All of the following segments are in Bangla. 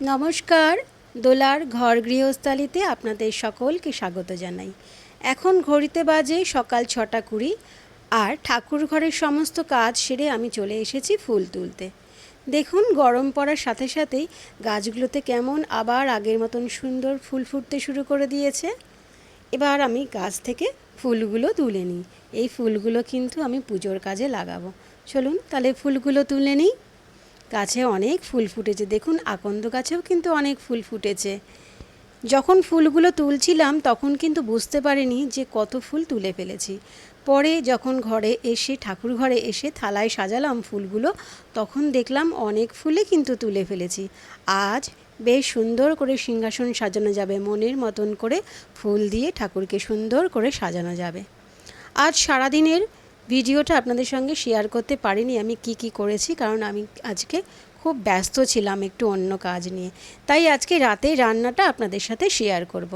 নমস্কার, দোলার ঘর গৃহস্থালিতে আপনাদের সকলকে স্বাগত জানাই। এখন ঘড়িতে বাজে সকাল ছটা কুড়ি, আর ঠাকুর ঘরের সমস্ত কাজ সেরে আমি চলে এসেছি ফুল তুলতে। দেখুন, গরম পড়ার সাথে সাথেই গাছগুলোতে কেমন আবার আগের মতন সুন্দর ফুল ফুটতে শুরু করে দিয়েছে। এবার আমি গাছ থেকে ফুলগুলো তুলে নিই। এই ফুলগুলো কিন্তু আমি পুজোর কাজে লাগাবো। চলুন, তাহলে ফুলগুলো তুলে নিই। গাছে অনেক ফুল ফুটেছে। দেখুন, আকন্দ গাছেও কিন্তু অনেক ফুল ফুটেছে। যখন ফুলগুলো তুলছিলাম, তখন কিন্তু বুঝতে পারিনি যে কত ফুল তুলে ফেলেছি। পরে যখন ঘরে এসে, ঠাকুর ঘরে এসে থালায় সাজালাম ফুলগুলো, তখন দেখলাম অনেক ফুলে কিন্তু তুলে ফেলেছি। আজ বেশ সুন্দর করে সিংহাসন সাজানো যাবে, মনের মতন করে ফুল দিয়ে ঠাকুরকে সুন্দর করে সাজানো যাবে। আজ সারাদিনের ভিডিওটা আপনাদের সঙ্গে শেয়ার করতে পারিনি আমি কি কি করেছি, কারণ আমি আজকে খুব ব্যস্ত ছিলাম একটু অন্য কাজ নিয়ে তাই আজকে রাতে রান্নাটা আপনাদের সাথে শেয়ার করব।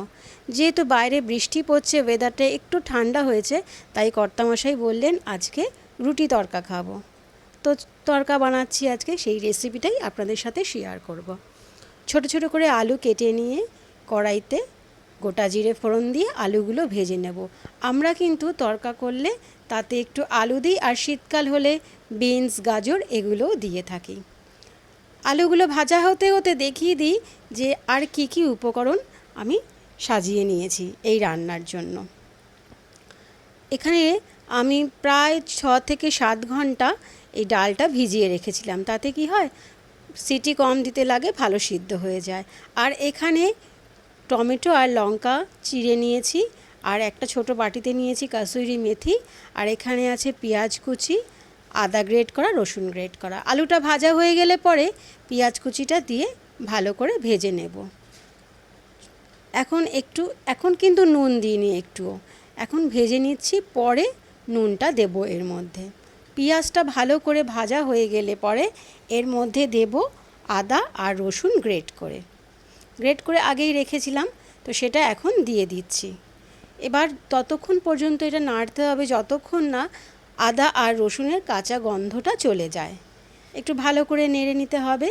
যেহেতু বাইরে বৃষ্টি পড়ছে ওয়েদারটা একটু ঠান্ডা হয়েছে, তাই কর্তামশাই বললেন আজকে রুটি তরকা খাব তো তরকা বানাচ্ছি আজকে, সেই রেসিপিটাই আপনাদের সাথে শেয়ার করব। ছোট ছোট করে আলু কেটে নিয়ে কড়াইতে গোটা জিরে ফোড়ন দিয়ে আলুগুলো ভেজে নেব। আমরা কিন্তু তরকা করলে তাতে একটু আলু দিই আর শীতকাল হলে বিনস, গাজর এগুলোও দিয়ে থাকি। আলুগুলো ভাজা হতে হতে দেখিয়ে দিই যে আর কি কি উপকরণ আমি সাজিয়ে নিয়েছি এই রান্নার জন্য। এখানে আমি প্রায় ছ থেকে সাত ঘণ্টা এই ডালটা ভিজিয়ে রেখেছিলাম। তাতে কি হয়, সিটি কম দিতে লাগে, ভালো সিদ্ধ হয়ে যায়। আর এখানে টমেটো আর লঙ্কা চিড়ে নিয়েছি, আর একটা ছোট বাটিতে নিয়েছি কাসুরি মেথি, আর এখানে আছে পেঁয়াজ কুচি, আদা গ্রেট করা, রসুন গ্রেট করা। আলুটা ভাজা হয়ে গেলে পরে পেঁয়াজ কুচিটা দিয়ে ভালো করে ভেজে নেব। এখন একটু, এখন কিন্তু নুন দিইনি একটুও। এখন ভেজে নিচ্ছি, পরে নুনটা দেব এর মধ্যে। পেঁয়াজটা ভালো করে ভাজা হয়ে গেলে পরে এর মধ্যে দেব আদা আর রসুন গ্রেট করে। গ্রেট করে আগেই রেখেছিলাম, তো সেটা এখন দিয়ে দিচ্ছি। এবার ততক্ষণ পর্যন্ত এটা নাড়তে হবে, যতক্ষণ না আদা আর রসুনের কাঁচা গন্ধটা চলে যায়। একটু ভালো করে নেড়ে নিতে হবে।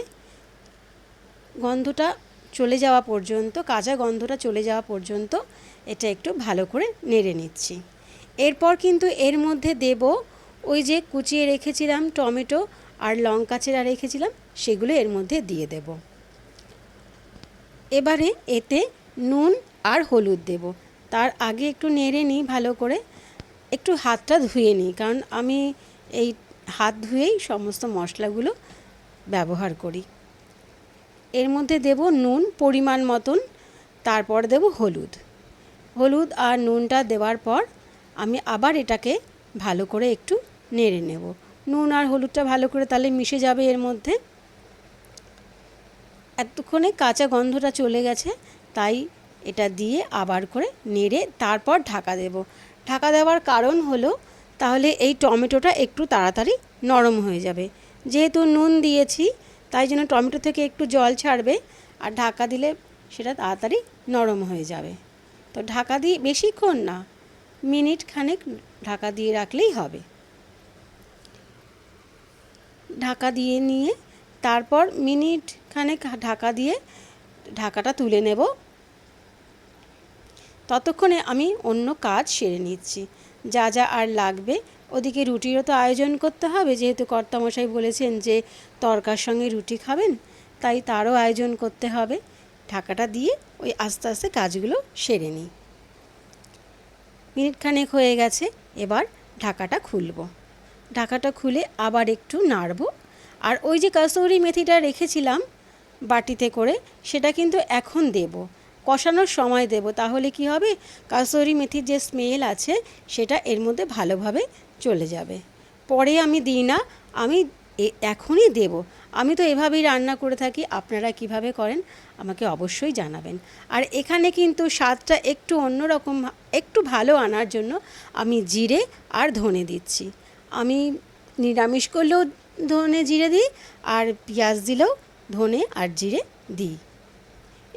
গন্ধটা চলে যাওয়া পর্যন্ত, কাঁচা গন্ধটা চলে যাওয়া পর্যন্ত এটা একটু ভালো করে নেড়ে নিচ্ছি। এরপর কিন্তু এর মধ্যে দেব ওই যে কুচিয়ে রেখেছিলাম টমেটো আর লঙ্কা চেরা রেখেছিলাম, সেগুলো এর মধ্যে দিয়ে দেব। এবারে এতে নুন আর হলুদ দেব। তার আগে একটু নেড়ে নিই ভালো করে। একটু হাতটা ধুয়ে নিই, কারণ আমি এই হাত ধুয়েই সমস্ত মশলাগুলো ব্যবহার করি। এর মধ্যে দেব নুন পরিমাণ মতন, তারপর দেব হলুদ। হলুদ আর নুনটা দেওয়ার পর আমি আবার এটাকে ভালো করে একটু নেড়ে নেব। নুন আর হলুদটা ভালো করে তাহলে মিশে যাবে এর মধ্যে। এতক্ষণে কাঁচা গন্ধটা চলে গেছে, তাই এটা দিয়ে আবার করে নেড়ে তারপর ঢাকা দেব। ঢাকা দেওয়ার কারণ হলো, তাহলে এই টমেটোটা একটু তাড়াতাড়ি নরম হয়ে যাবে। যেহেতু নুন দিয়েছি, তাই জন্য টমেটো থেকে একটু জল ছাড়বে, আর ঢাকা দিলে সেটা তাড়াতাড়ি নরম হয়ে যাবে। তো ঢাকা দিয়ে বেশিক্ষণ না, মিনিট খানেক ঢাকা দিয়ে রাখলেই হবে। ঢাকা দিয়ে নিয়ে তারপর মিনিট খানেক ঢাকা দিয়ে ঢাকাটা তুলে নেব। ততক্ষণে আমি অন্য কাজ সেরে নিচ্ছি। যা যা আর লাগবে। ওদিকে রুটিরও তো আয়োজন করতে হবে। যেহেতু কর্তামশাই বলেছেন যে তরকার সঙ্গে রুটি খাবেন, তাই তারও আয়োজন করতে হবে। ঢাকাটা দিয়ে ওই আস্তে আস্তে কাজগুলো সেরে নিই। মিনিটখানেক হয়ে গেছে। এবার ঢাকাটা খুলব। ঢাকাটা খুলে আবার একটু নাড়ব। আর ওই যে কাসৌরি মেথিটা রেখেছিলাম বাটিতে করে সেটা কিন্তু এখন দেবো। কষানোর সময় দেব। তাহলে কি হবে? কাসুরি মেথির যে স্মেল আছে, সেটা এর মধ্যে ভালোভাবে চলে যাবে। পরে আমি দিই না, আমি এখনই দেব। আমি তো এভাবেই রান্না করে থাকি, আপনারা কীভাবে করেন আমাকে অবশ্যই জানাবেন। আর এখানে কিন্তু স্বাদটা একটু অন্যরকম, একটু ভালো আনার জন্য আমি জিরে আর ধনে দিচ্ছি। আমি নিরামিষ করলেও ধনে জিরে দিই, আর পেঁয়াজ দিলেও ধনে আর জিরে দিই।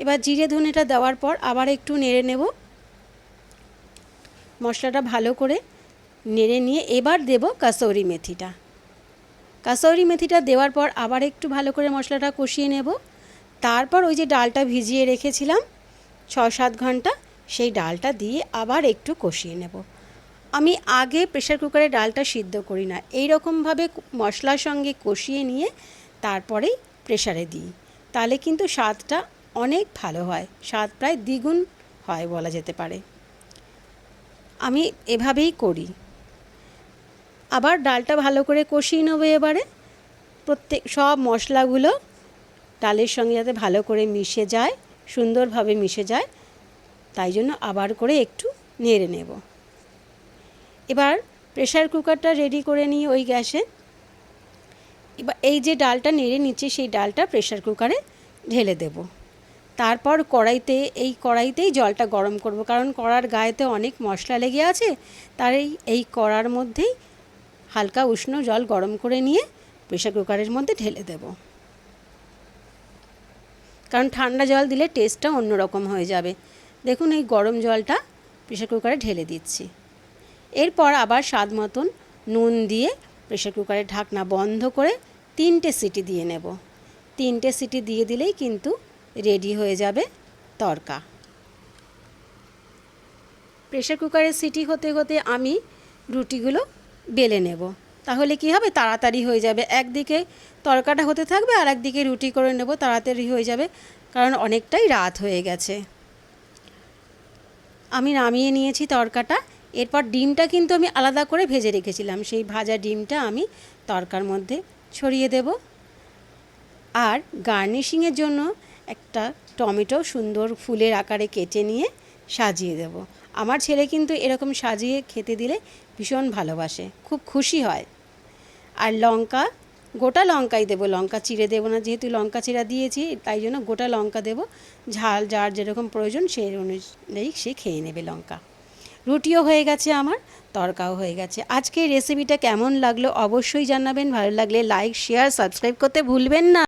এবার জিরে ধনেটা দেওয়ার পর আবার একটু নেড়ে নেব। মশলাটা ভালো করে নেড়ে নিয়ে এবার দেব কাসৌরি মেথিটা। কাসৌরি মেথিটা দেওয়ার পর আবার একটু ভালো করে মশলাটা কষিয়ে নেব। তারপর ওই যে ডালটা ভিজিয়ে রেখেছিলাম ছ সাত ঘণ্টা, সেই ডালটা দিয়ে আবার একটু কষিয়ে নেব। আমি আগে প্রেশার কুকারে ডালটা সিদ্ধ করি না। এই রকমভাবে মশলার সঙ্গে কষিয়ে নিয়ে তারপরেই প্রেশারে দিই। তাহলে কিন্তু স্বাদটা অনেক ভালো হয়। স্বাদ প্রায় দ্বিগুণ হয় বলা যেতে পারে। আমি এভাবেই করি। আবার ডালটা ভালো করে কষিয়ে নেব এবারে। প্রত্যেক, সব মশলাগুলো ডালের সঙ্গে যাতে ভালো করে মিশে যায়, সুন্দরভাবে মিশে যায়, তাই জন্য আবার করে একটু নেড়ে নেব। এবার প্রেশার কুকারটা রেডি করে নিয়ে ওই গ্যাসে। এবার এই যে ডালটা নেড়ে নিচ্ছে সেই ডালটা প্রেশার কুকারে ঢেলে দেব। তারপর কড়াইতে, এই কড়াইতেই জলটা গরম করব, কারণ কড়ার গায়েতে অনেক মশলা লেগে আছে তাই এই কড়ার মধ্যেই হালকা উষ্ণ জল গরম করে নিয়ে প্রেশার কুকারের মধ্যে ঢেলে দেব। কারণ ঠান্ডা জল দিলে টেস্টটা অন্যরকম হয়ে যাবে। দেখুন এই গরম জলটা প্রেশার কুকারে ঢেলে দিচ্ছি। এরপর আবার স্বাদ মতন নুন দিয়ে প্রেশার কুকারের ঢাকনা বন্ধ করে তিনটে সিটি দিয়ে নেব। তিনটে সিটি দিয়ে দিলেই কিন্তু রেডি হয়ে যাবে তরকা। প্রেশার কুকারের সিটি হতে হতে আমি রুটিগুলো বেলে নেব। তাহলে কি হবে? তাড়াতাড়ি হয়ে যাবে। একদিকে তরকাটা হতে থাকবে আর একদিকে রুটি করে নেব। তাড়াতাড়ি হয়ে যাবে কারণ অনেকটাই রাত হয়ে গেছে। আমি নামিয়ে নিয়েছি তরকাটা। এরপর ডিমটা কিন্তু আমি আলাদা করে ভেজে রেখেছিলাম। সেই ভাজা ডিমটা আমি তরকার মধ্যে ছড়িয়ে দেব। আর গার্নিশিংয়ের জন্য একটা টমেটো সুন্দর ফুলের আকারে কেটে নিয়ে সাজিয়ে দেব। আমার ছেলে কিন্তু এরকম সাজিয়ে খেতে দিলে ভীষণ ভালোবাসে, খুব খুশি হয়। আর লঙ্কা, গোটা লঙ্কাই দেবো। লঙ্কা চিড়ে দেবো না, যেহেতু লঙ্কা চিরা দিয়েছি, তাই জন্য গোটা লঙ্কা দেবো। ঝাল যার যেরকম প্রয়োজন সেই অনুযায়ী সে খেয়ে নেবে লঙ্কা। রুটিও হয়ে গেছে আমার, তরকাও হয়ে গেছে। আজকে রেসিপিটা কেমন লাগল অবশ্যই জানাবেন, ভালো লাগলে লাইক শেয়ার সাবস্ক্রাইব করতে ভুলবেন না।